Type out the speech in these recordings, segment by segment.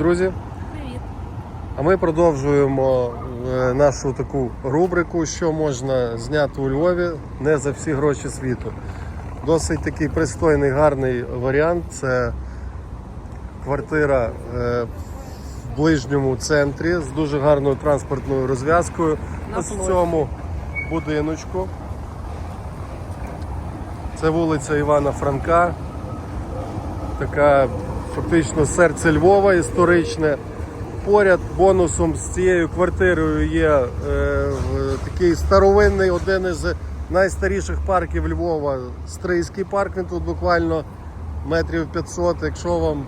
друзі! Привіт. А ми продовжуємо е, нашу таку рубрику, що можна зняти у Львові не за всі гроші світу. Досить такий пристойний, гарний варіант. Це квартира е, в ближньому центрі з дуже гарною транспортною розв'язкою. На Ось в цьому будиночку. Це вулиця Івана Франка. Така фактично серце Львова історичне. Поряд бонусом з цією квартирою є е, такий старовинний, один із найстаріших парків Львова, Стрийський парк. Він тут буквально метрів 500. Якщо вам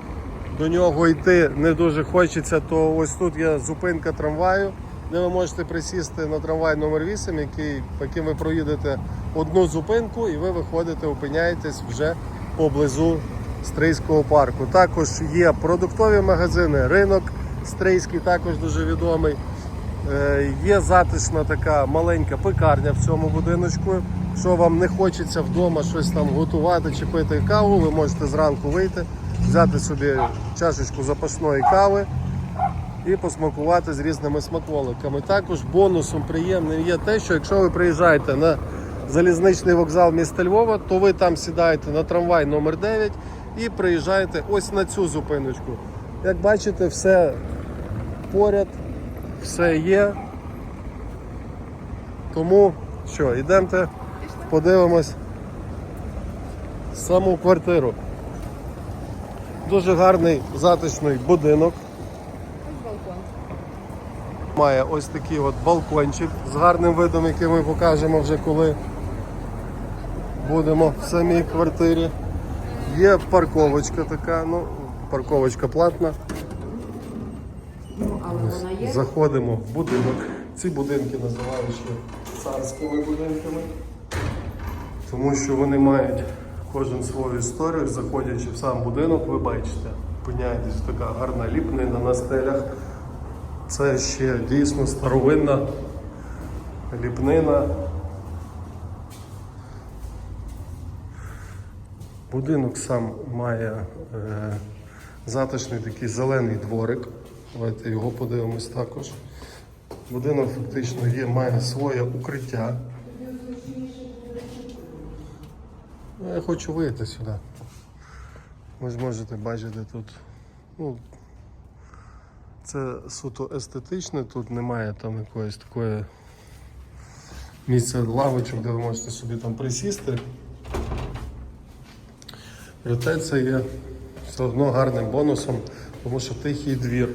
до нього йти не дуже хочеться, то ось тут є зупинка трамваю, де ви можете присісти на трамвай номер 8, який, яким ви проїдете одну зупинку, і ви виходите, опиняєтесь вже поблизу Стрийського парку. Також є продуктові магазини, ринок Стрийський також дуже відомий. Е, Є затишна така маленька пекарня в цьому будиночку. Якщо вам не хочеться вдома щось там готувати чи пити каву, ви можете зранку вийти, взяти собі чашечку запашної кави і посмакувати з різними смаколиками. Також бонусом приємним є те, що якщо ви приїжджаєте на залізничний вокзал міста Львова, то ви там сідаєте на трамвай номер 9 і приїжджаєте ось на цю зупиночку. Як бачите, все поряд, все є. Тому що, йдемте, подивимось саму квартиру. Дуже гарний затишний будинок. Має ось такий от балкончик з гарним видом, який ми покажемо вже коли будемо в самій квартирі. Є парковочка така, ну, парковочка платна. Але вона є. Заходимо в будинок. Ці будинки називають ще царськими будинками, тому що вони мають кожен свою історію. Заходячи в сам будинок, ви бачите, опиняєтесь така гарна ліпнина на стелях. Це ще дійсно старовинна ліпнина. Будинок сам має е, затишний такий зелений дворик. Давайте його подивимось також. Будинок фактично є, має своє укриття. Ну, Я хочу вийти сюди. Ви ж можете бачити тут. Ну, це суто естетичне, тут немає там якоїсь такої місця лавочок, де ви можете собі там присісти. Проте це є все одно гарним бонусом, тому що тихий двір.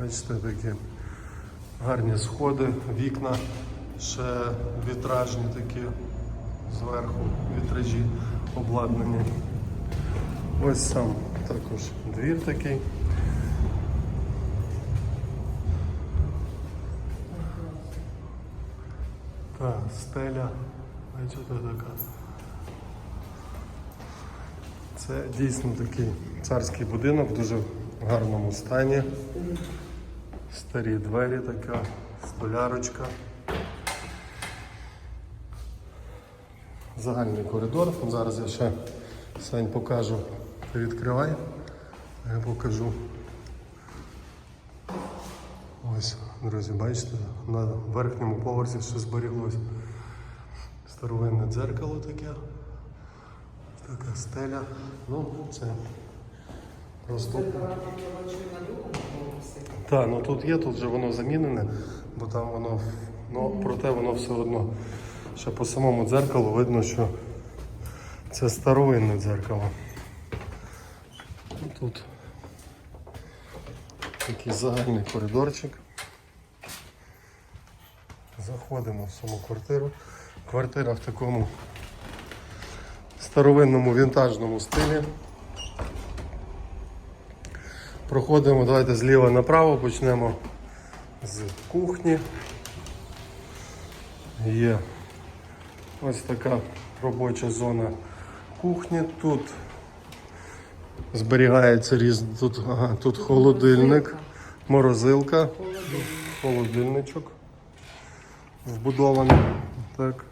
Бачите, такі гарні сходи, вікна, ще вітражні такі зверху, вітражі обладнані. Ось сам також двір такий. Так, стеля, бачите така. Це дійсно такий царський будинок в дуже гарному стані. Старі двері така, столярочка. Загальний коридор. Зараз я ще Сань покажу. Ти відкривай. Я покажу. Ось, друзі, бачите, на верхньому поверсі ще зберіглось старовинне дзеркало таке. Така стеля. Ну, це просто. Так, ну тут є, тут же воно замінене, бо там воно, ну, проте воно все одно. Ще по самому дзеркалу видно, що це старовинне дзеркало. Тут такий загальний коридорчик. Заходимо в саму квартиру. Квартира в такому старовинному вінтажному стилі. Проходимо, давайте зліва направо, почнемо з кухні. Є ось така робоча зона кухні. Тут зберігається різні, тут, ага, тут холодильник, морозилка, холодильничок вбудований. Так.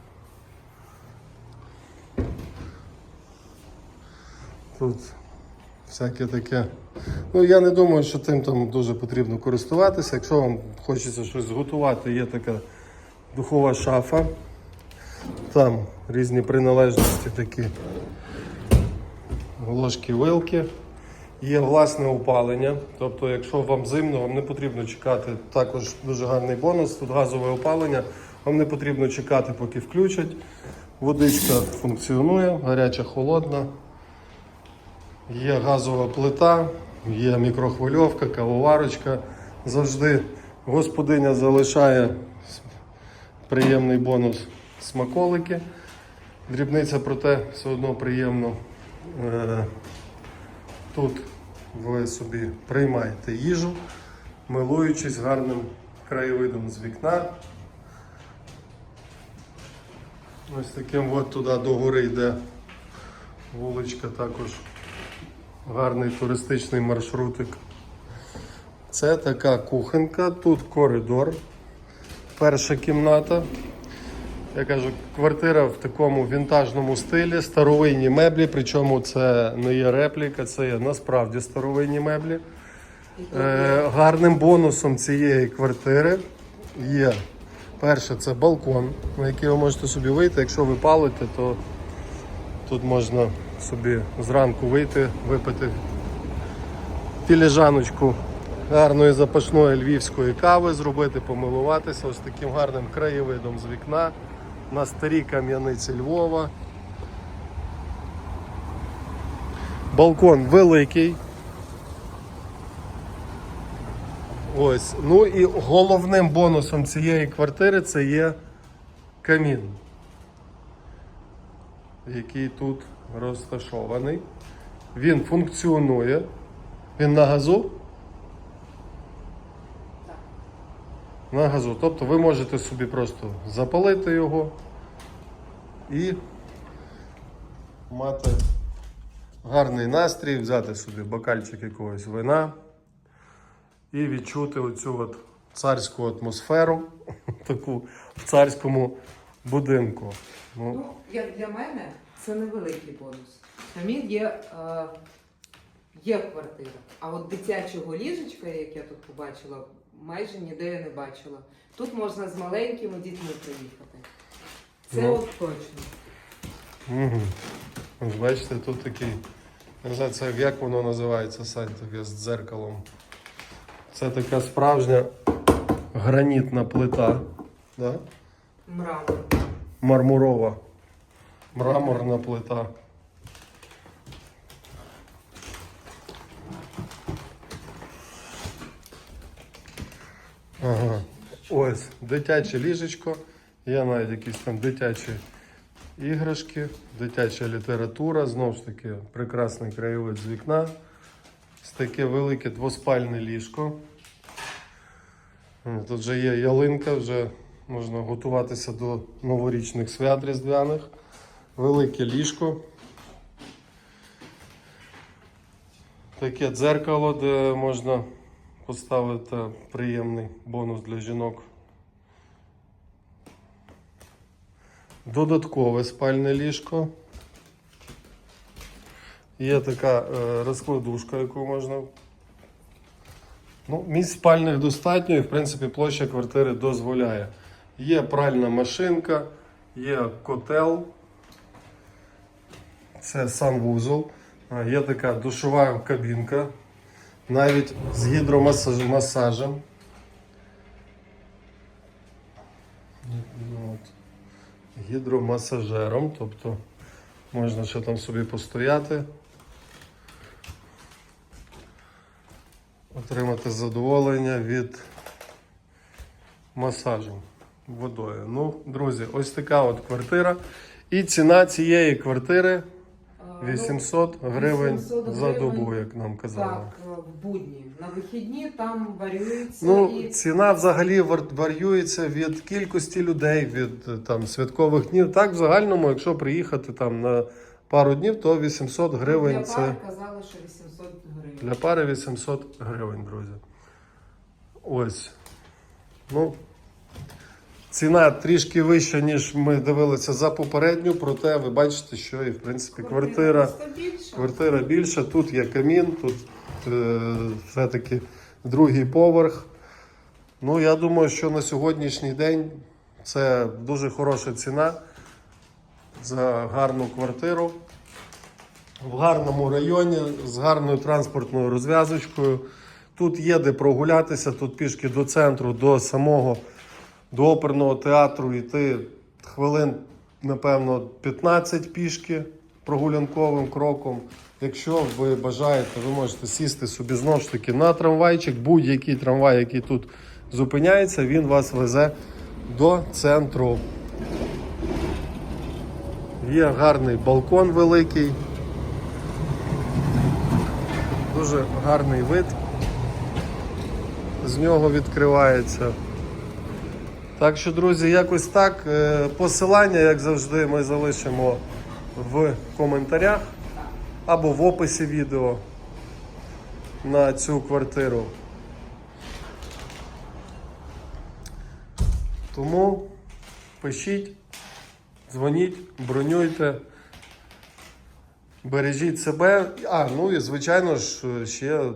Тут всяке таке. Ну, я не думаю, що тим там дуже потрібно користуватися. Якщо вам хочеться щось зготувати, є така духова шафа. Там різні приналежності такі ложки вилки. Є власне опалення. Тобто, якщо вам зимно, вам не потрібно чекати. Також дуже гарний бонус. Тут газове опалення. Вам не потрібно чекати, поки включать. Водичка функціонує, гаряча, холодна. Є газова плита, є мікрохвильовка, кавоварочка. Завжди господиня залишає приємний бонус смаколики. Дрібниця, проте все одно приємно. Е, Тут ви собі приймаєте їжу, милуючись гарним краєвидом з вікна. Ось таким от туди до гори йде вуличка також. Гарний туристичний маршрутик. Це така кухонька, тут коридор, перша кімната. Я кажу, квартира в такому вінтажному стилі, старовинні меблі, причому це не є репліка, це є насправді старовинні меблі. Е, гарним бонусом цієї квартири є перше це балкон, на який ви можете собі вийти. Якщо ви палите, то тут можна собі зранку вийти, випити філіжаночку гарної запашної львівської кави, зробити, помилуватися ось таким гарним краєвидом з вікна на старій кам'яниці Львова. Балкон великий. Ось. Ну і головним бонусом цієї квартири це є камін, який тут розташований. Він функціонує. Він на газу? На газу. Тобто ви можете собі просто запалити його і мати гарний настрій, взяти собі бокальчик якогось вина і відчути оцю от царську атмосферу, таку в царському будинку. Ну, Ну, як для мене, це невеликий бонус. Камін є, е, є квартира. А от дитячого ліжечка, як я тут побачила, майже ніде я не бачила. Тут можна з маленькими дітьми приїхати. Це Ну. от точно. Угу. Ось бачите, тут такий. Не знаю, це як воно називається сайт таке з дзеркалом. Це така справжня гранітна плита. Да? Мрамор. Мармурова. Мраморна плита. Ага. Ось дитяче ліжечко. Є навіть якісь там дитячі іграшки, дитяча література. Знову ж таки, прекрасний краєвид з вікна. Ось таке велике двоспальне ліжко. Тут вже є ялинка, вже можна готуватися до новорічних свят різдвяних. Велике ліжко. Таке дзеркало, де можна поставити приємний бонус для жінок. Додаткове спальне ліжко. Є така е, розкладушка, яку можна. Ну, місць спальних достатньо і, в принципі, площа квартири дозволяє. Є пральна машинка, є котел. Це санвузол. Є така душова кабінка, навіть з гідромасажем. Гідромасажером, тобто можна ще там собі постояти, отримати задоволення від масажу водою. Ну, друзі, ось така от квартира. І ціна цієї квартири Е, ну, 800 гривень 800 за добу, як нам казали. Так, е, в будні. На вихідні там варюється Ну, і ціна взагалі вар- варіюється від кількості людей, від е, там святкових днів. Так, в загальному, якщо приїхати там на пару днів, то 800 гривень для це пари казали, що 800 гривень. для пари 800 гривень, друзі. Ось. Ну, Ціна трішки вища, ніж ми дивилися за попередню, проте ви бачите, що і в принципі квартира. більша. Квартира більша, тут є камін, тут е, все-таки другий поверх. Ну, я думаю, що на сьогоднішній день це дуже хороша ціна за гарну квартиру. В гарному районі з гарною транспортною розв'язочкою. Тут є де прогулятися, тут пішки до центру, до самого до оперного театру йти хвилин, напевно, 15 пішки прогулянковим кроком. Якщо ви бажаєте, ви можете сісти собі знову ж таки на трамвайчик, будь-який трамвай, який тут зупиняється, він вас везе до центру. Є гарний балкон великий. Дуже гарний вид. З нього відкривається. Так що, друзі, якось так. Е, Посилання, як завжди, ми залишимо в коментарях або в описі відео на цю квартиру. Тому пишіть, дзвоніть, бронюйте, бережіть себе. А, ну і звичайно ж, ще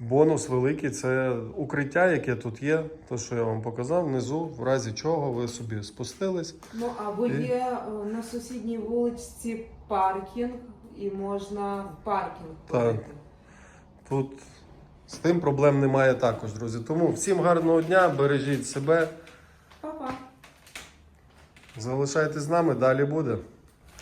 бонус великий це укриття, яке тут є. То, що я вам показав, внизу, в разі чого ви собі спустились. Ну або є е, на сусідній вуличці паркінг, і можна в паркінг Так. ходити. Тут з тим проблем немає також, друзі. Тому всім гарного дня, бережіть себе, Па-па. залишайтесь з нами, далі буде.